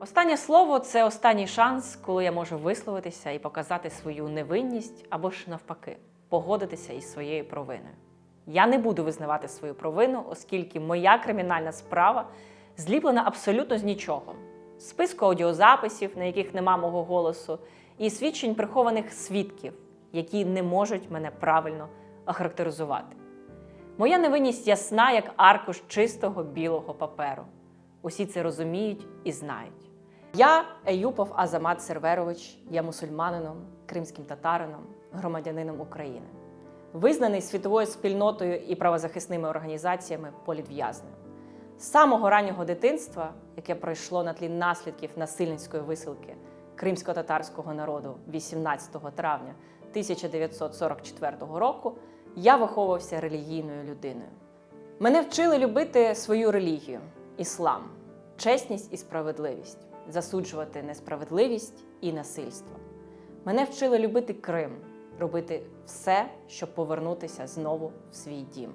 Останнє слово це останній шанс, коли я можу висловитися і показати свою невинність або ж навпаки, погодитися із своєю провиною. Я не буду визнавати свою провину, оскільки моя кримінальна справа зліплена абсолютно з нічого. Списку аудіозаписів, на яких нема мого голосу, і свідчень прихованих свідків, які не можуть мене правильно охарактеризувати. Моя невинність ясна, як аркуш чистого білого паперу. Усі це розуміють і знають. Я Еюпов Азамат Серверович, є мусульманином, кримським татарином, громадянином України, визнаний світовою спільнотою і правозахисними організаціями політв'язнем. З самого раннього дитинства, яке пройшло на тлі наслідків насильницької висилки кримсько-татарського народу 18 травня 1944 року, я виховувався релігійною людиною. Мене вчили любити свою релігію іслам, чесність і справедливість, засуджувати несправедливість і насильство. Мене вчили любити Крим, робити все, щоб повернутися знову в свій дім.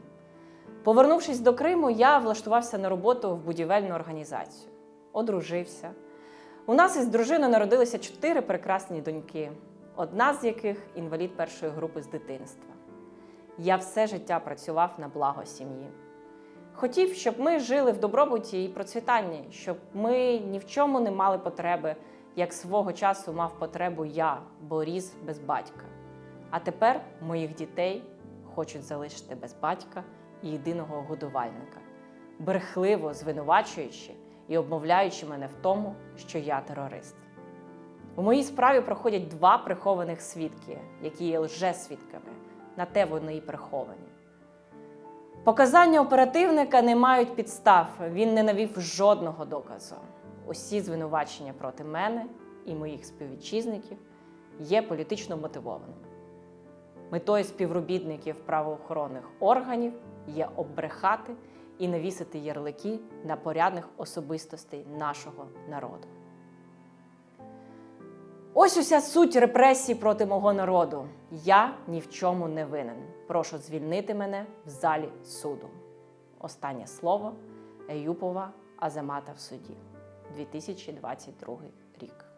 Повернувшись до Криму, я влаштувався на роботу в будівельну організацію, одружився. У нас із дружиною народилися чотири прекрасні доньки, одна з яких інвалід першої групи з дитинства. Я все життя працював на благо сім'ї. Хотів, щоб ми жили в добробуті і процвітанні, щоб ми ні в чому не мали потреби, як свого часу мав потребу я, бо ріс без батька. А тепер моїх дітей хочуть залишити без батька і єдиного годувальника, брехливо звинувачуючи і обмовляючи мене в тому, що я терорист. У моїй справі проходять два прихованих свідки, які є лжесвідками, на те вони і приховані. Показання оперативника не мають підстав, він не навів жодного доказу. Усі звинувачення проти мене і моїх співвітчизників є політично мотивованими. Метою співробітників правоохоронних органів є оббрехати і навісити ярлики на порядних особистостей нашого народу. Ось уся суть репресій проти мого народу. Я ні в чому не винен. Прошу звільнити мене в залі суду. Останнє слово Еюпова Азамата в суді. 2022 рік.